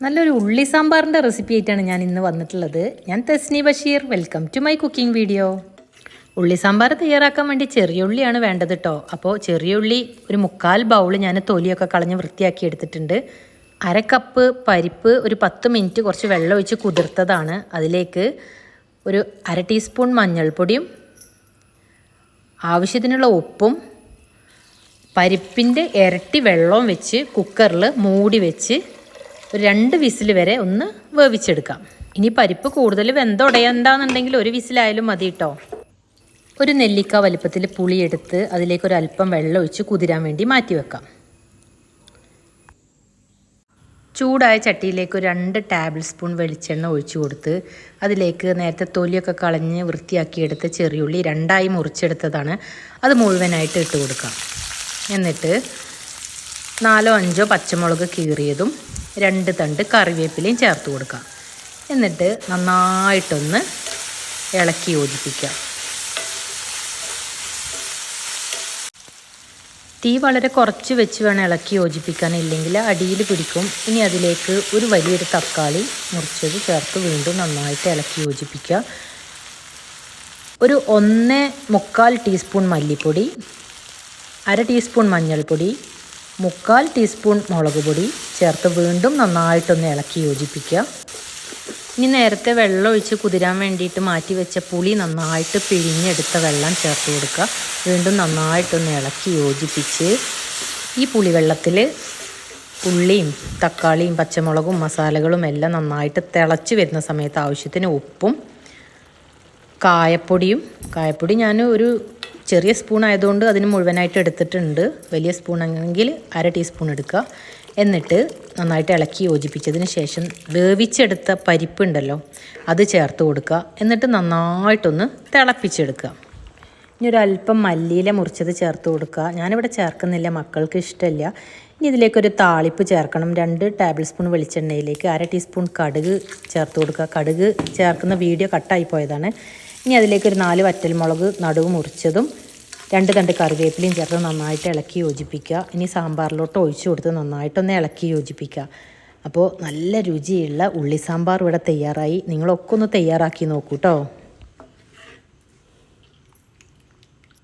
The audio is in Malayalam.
നല്ലൊരു ഉള്ളി സാമ്പാറിന്റെ റെസിപ്പി ആയിട്ടാണ് ഞാൻ ഇന്ന് വന്നിട്ടുള്ളത്. ഞാൻ Thasni Basheer. Welcome to my cooking video ഉള്ളി സാമ്പാർ തയ്യാറാക്കാൻ വേണ്ടി ചെറിയ ഉള്ളിയാണ് വേണ്ടത് കേട്ടോ അപ്പോൾ ചെറിയ ഉള്ളി ഒരു മുക്കാൽ ബൗൾ ഞാൻ തൊലിയൊക്കെ കളഞ്ഞ് വൃത്തിയാക്കി എടുത്തിട്ടുണ്ട്. അര കപ്പ് പരിപ്പ് ഒരു പത്ത് മിനിറ്റ് കുറച്ച് വെള്ളം ഒഴിച്ച് കുതിർത്തതാണ്. അതിലേക്ക് ഒരു അര ടീസ്പൂൺ മഞ്ഞൾപ്പൊടിയും ആവശ്യത്തിനുള്ള ഉപ്പും പരിപ്പിന്റെ ഇരട്ടി വെള്ളവും വെച്ച് കുക്കറിൽ മൂടി വെച്ച് ഒരു രണ്ട് വിസിൽ വരെ ഒന്ന് വേവിച്ചെടുക്കാം. ഇനി പരിപ്പ് കൂടുതൽ വെന്തുടയണ്ടെന്നുണ്ടെങ്കിൽ ഒരു വിസിലായാലും മതി കേട്ടോ ഒരു നെല്ലിക്ക വലിപ്പത്തിൽ പുളിയെടുത്ത് അതിലേക്ക് ഒരു അല്പം വെള്ളം ഒഴിച്ച് കുതിരാൻ വേണ്ടി മാറ്റി വെക്കാം. ചൂടായ ചട്ടിയിലേക്ക് ഒരു രണ്ട് ടേബിൾ സ്പൂൺ വെളിച്ചെണ്ണ ഒഴിച്ചു കൊടുത്ത് അതിലേക്ക് നേരത്തെ തൊലിയൊക്കെ കളഞ്ഞ് വൃത്തിയാക്കിയെടുത്ത ചെറിയുള്ളി രണ്ടായി മുറിച്ചെടുത്തതാണ്. അത് മുഴുവനായിട്ട് ഇട്ട് കൊടുക്കാം. എന്നിട്ട് നാലോ അഞ്ചോ പച്ചമുളക് കീറിയതും രണ്ട് തണ്ട് കറിവേപ്പിലയും ചേർത്ത് കൊടുക്കാം. എന്നിട്ട് നന്നായിട്ടൊന്ന് ഇളക്കി യോജിപ്പിക്കാം. തീ വളരെ കുറച്ച് വെച്ച് വേണം ഇളക്കി യോജിപ്പിക്കാൻ. ഇല്ലെങ്കിൽ അടിയിൽ പിടിക്കും. ഇനി അതിലേക്ക് ഒരു വലിയൊരു തക്കാളി മുറിച്ചത് ചേർത്ത് വീണ്ടും നന്നായിട്ട് ഇളക്കി യോജിപ്പിക്കുക. ഒരു ഒന്ന് മുക്കാൽ ടീസ്പൂൺ മല്ലിപ്പൊടി അര ടീസ്പൂൺ മഞ്ഞൾപ്പൊടി മുക്കാൽ ടീസ്പൂൺ മുളക് പൊടി ചേർത്ത് വീണ്ടും നന്നായിട്ടൊന്ന് ഇളക്കി യോജിപ്പിക്കുക. ഇനി നേരത്തെ വെള്ളം ഒഴിച്ച് കുതിരാൻ വേണ്ടിയിട്ട് മാറ്റി വെച്ച പുളി നന്നായിട്ട് പിഴിഞ്ഞെടുത്ത വെള്ളം ചേർത്ത് കൊടുക്കുക. വീണ്ടും നന്നായിട്ടൊന്ന് ഇളക്കി യോജിപ്പിച്ച് ഈ പുളിവെള്ളത്തിൽ ഉള്ളിയും തക്കാളിയും പച്ചമുളകും മസാലകളും എല്ലാം നന്നായിട്ട് തിളച്ച് വരുന്ന സമയത്ത് ആവശ്യത്തിന് ഉപ്പും കായപ്പൊടിയും. കായപ്പൊടി ഞാൻ ഒരു ചെറിയ സ്പൂൺ ആയതുകൊണ്ട് അതിന് മുഴുവനായിട്ട് എടുത്തിട്ടുണ്ട്. വലിയ സ്പൂൺ ആണെങ്കിൽ അര ടീസ്പൂൺ എടുക്കുക. എന്നിട്ട് നന്നായിട്ട് ഇളക്കി യോജിപ്പിച്ചതിന് ശേഷം വേവിച്ചെടുത്ത പരിപ്പുണ്ടല്ലോ അത് ചേർത്ത് കൊടുക്കുക. എന്നിട്ട് നന്നായിട്ടൊന്ന് തിളപ്പിച്ചെടുക്കുക. ഇനി ഒരല്പം മല്ലിയില മുറിച്ചത് ചേർത്ത് കൊടുക്കുക. ഞാനിവിടെ ചേർക്കുന്നില്ല മക്കൾക്ക് ഇഷ്ടമില്ല. ഇനി ഇതിലേക്കൊരു താളിപ്പ് ചേർക്കണം. രണ്ട് ടേബിൾ സ്പൂൺ വെളിച്ചെണ്ണയിലേക്ക് അര ടീസ്പൂൺ കടുക് ചേർത്ത് കൊടുക്കുക. കടുക് ചേർക്കുന്ന വീഡിയോ കട്ടായി പോയതാണ്. ഇനി അതിലേക്ക് ഒരു നാല് വറ്റൽമുളക് നടുവ് മുറിച്ചതും രണ്ട് തണ്ട് കറിവേപ്പിലയും ചേർത്ത് നന്നായിട്ട് ഇളക്കി യോജിപ്പിക്കുക. ഇനി സാമ്പാറിലോട്ട് ഒഴിച്ചു കൊടുത്ത് നന്നായിട്ടൊന്ന് ഇളക്കി യോജിപ്പിക്കുക. അപ്പോൾ നല്ല രുചിയുള്ള ഉള്ളി സാമ്പാർ ഇവിടെ തയ്യാറായി. നിങ്ങളൊക്കെ ഒന്ന് തയ്യാറാക്കി നോക്കൂ കേട്ടോ